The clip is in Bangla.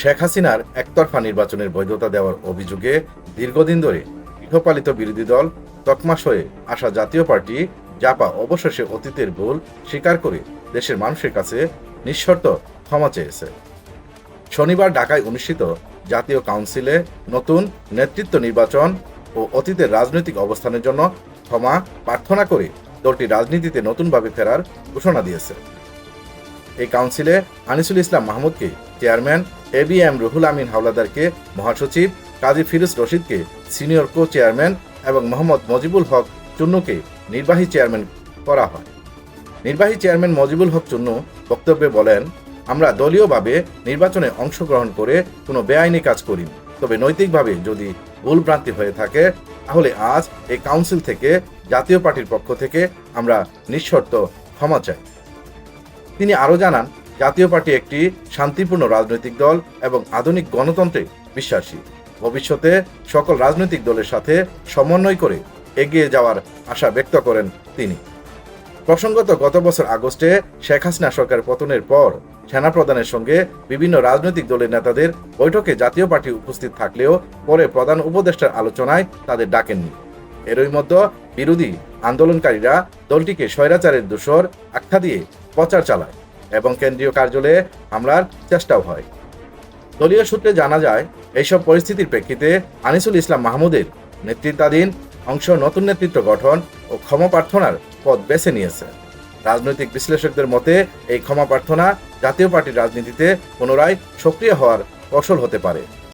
শেখ হাসিনার একতরফা নির্বাচনের বৈধতা দেওয়ার অভিযোগে দীর্ঘদিন ধরে গৃহপালিত বিরোধী দল তকমাস হয়ে আসা জাতীয় পার্টি জাপা অবশেষে অতীতের ভুল স্বীকার করে দেশের মানুষের কাছে নিঃশর্ত ক্ষমা চেয়েছে। শনিবার ঢাকায় অনুষ্ঠিত জাতীয় কাউন্সিলে নতুন নেতৃত্ব নির্বাচন ও অতীতের রাজনৈতিক অবস্থানের জন্য ক্ষমা প্রার্থনা করে দলটি রাজনীতিতে নতুনভাবে ফেরার ঘোষণা দিয়েছে। এই কাউন্সিলে Anisul Islam মাহমুদকে, chairman A B M Ruhul Amin হাওলাদারকে, মহাসচিব কাজী ফিরোজ রশিদকে, সিনিয়র কো চেয়ারম্যান এবং মোহাম্মদ মজিবুল হক চুন্নুকে নির্বাহী চেয়ারম্যান করা হয়। নির্বাহী চেয়ারম্যান মজিবুল হক চুন্নু বক্তব্যে বলেন, আমরা দলীয়ভাবে নির্বাচনে অংশগ্রহণ করে কোনো বেআইনি কাজ করি তবে নৈতিকভাবে যদি ভুলভ্রান্তি হয়ে থাকে, তাহলে আজ এই কাউন্সিল থেকে জাতীয় পার্টির পক্ষ থেকে আমরা নিঃশর্ত ক্ষমা চাই। তিনি আরও জানান, জাতীয় পার্টি একটি শান্তিপূর্ণ রাজনৈতিক দল এবং আধুনিক গণতন্ত্রে বিশ্বাসী। ভবিষ্যতে সকল রাজনৈতিক দলের সাথে সমন্বয় করে এগিয়ে যাওয়ার আশা ব্যক্ত করেন তিনি। প্রসঙ্গত, গত বছর আগস্টে শেখ হাসিনা সরকার পতনের পর সেনাপ্রধানের সঙ্গে বিভিন্ন রাজনৈতিক দলের নেতাদের বৈঠকে জাতীয় পার্টি উপস্থিত থাকলেও পরে প্রধান উপদেষ্টার আলোচনায় তাদের ডাকেননি। এরই মধ্যে বিরোধী আন্দোলনকারীরা দলটিকে স্বৈরাচারের দোষর আখ্যা দিয়ে প্রচার চালায় এবং কেন্দ্রীয় কার্যালয়ে হামলার চেষ্টাও হয়। দলীয় সূত্রে জানা যায়, এইসব পরিস্থিতির প্রেক্ষিতে আনিসুল ইসলাম মাহমুদের নেতৃত্বাধীন অংশ নতুন নেতৃত্ব গঠন ও ক্ষমা প্রার্থনার পথ বেছে নিয়েছে। রাজনৈতিক বিশ্লেষকদের মতে, এই ক্ষমা প্রার্থনা জাতীয় পার্টির রাজনীতিতে পুনরায় সক্রিয় হওয়ার কৌশল হতে পারে।